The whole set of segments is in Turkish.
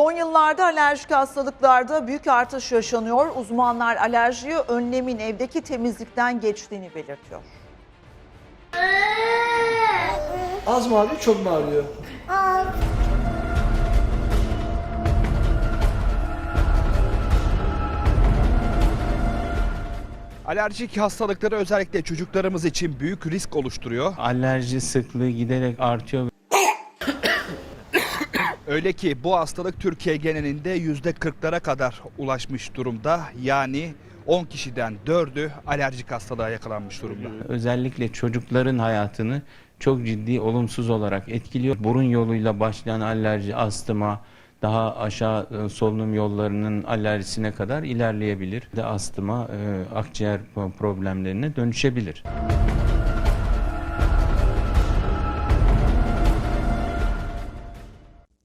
Son yıllarda alerjik hastalıklarda büyük artış yaşanıyor. Uzmanlar alerjiyi önlemin evdeki temizlikten geçtiğini belirtiyor. Az mı ağrıyor, çok mu ağrıyor? Alerjik hastalıkları özellikle çocuklarımız için büyük risk oluşturuyor. alerji sıklığı giderek artıyor. Öyle ki bu hastalık Türkiye genelinde %40'lara kadar ulaşmış durumda. Yani 10 kişiden 4'ü alerjik hastalığa yakalanmış durumda. Özellikle çocukların hayatını çok ciddi olumsuz olarak etkiliyor. Burun yoluyla başlayan alerji, astıma, daha aşağı e, solunum yollarının alerjisine kadar ilerleyebilir. De astıma, e, akciğer problemlerine dönüşebilir.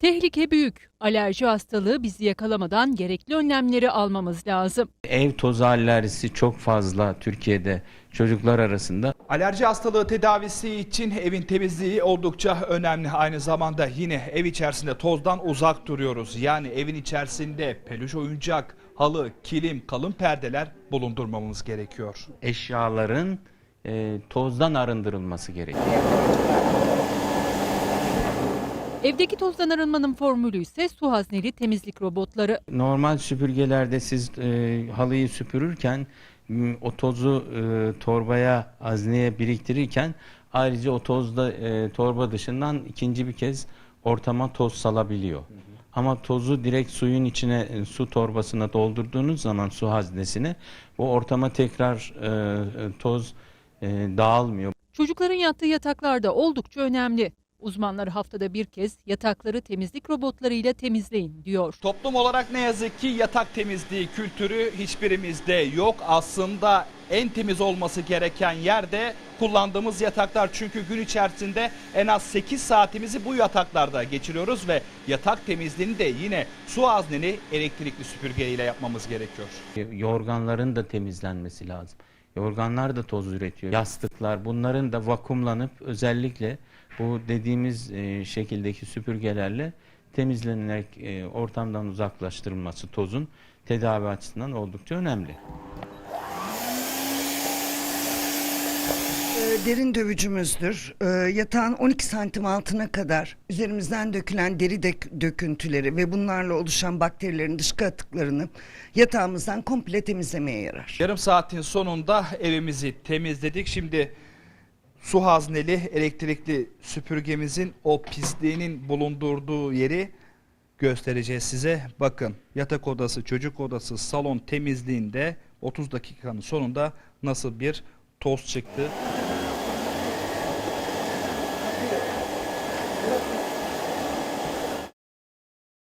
Tehlike büyük. Alerji hastalığı bizi yakalamadan gerekli önlemleri almamız lazım. Ev tozu alerjisi çok fazla Türkiye'de çocuklar arasında. Alerji hastalığı tedavisi için evin temizliği oldukça önemli. Aynı zamanda yine ev içerisinde tozdan uzak duruyoruz. Yani evin içerisinde peluş oyuncak, halı, kilim, kalın perdeler bulundurmamamız gerekiyor. Eşyaların e, tozdan arındırılması gerekiyor. Evdeki tozdan arınmanın formülü ise su hazneli temizlik robotları. Normal süpürgelerde siz e, halıyı süpürürken o tozu e, torbaya, hazneye biriktirirken ayrıca o toz da e, torba dışından ikinci bir kez ortama toz salabiliyor. Ama tozu direkt suyun içine, e, su torbasına doldurduğunuz zaman su haznesine o ortama tekrar e, e, toz e, dağılmıyor. Çocukların yattığı yataklar da oldukça önemli. Uzmanlar haftada bir kez yatakları temizlik robotlarıyla temizleyin diyor. Toplum olarak ne yazık ki yatak temizliği kültürü hiçbirimizde yok. Aslında en temiz olması gereken yerde kullandığımız yataklar. Çünkü gün içerisinde en az 8 saatimizi bu yataklarda geçiriyoruz ve yatak temizliğini de yine su hazneli elektrikli süpürgeyle yapmamız gerekiyor. Yorganların da temizlenmesi lazım. Yorganlar da toz üretiyor. Yastıklar bunların da vakumlanıp özellikle bu dediğimiz e, şekildeki süpürgelerle temizlenerek e, ortamdan uzaklaştırılması tozun tedavi açısından oldukça önemli. Derin dövücümüzdür. E, yatağın 12 santim altına kadar üzerimizden dökülen deri dök- döküntüleri ve bunlarla oluşan bakterilerin dışkı atıklarını yatağımızdan komple temizlemeye yarar. Yarım saatin sonunda evimizi temizledik. Şimdi su hazneli elektrikli süpürgemizin o pisliğinin bulundurduğu yeri göstereceğiz size. Bakın yatak odası, çocuk odası, salon temizliğinde 30 dakikanın sonunda nasıl bir toz çıktı.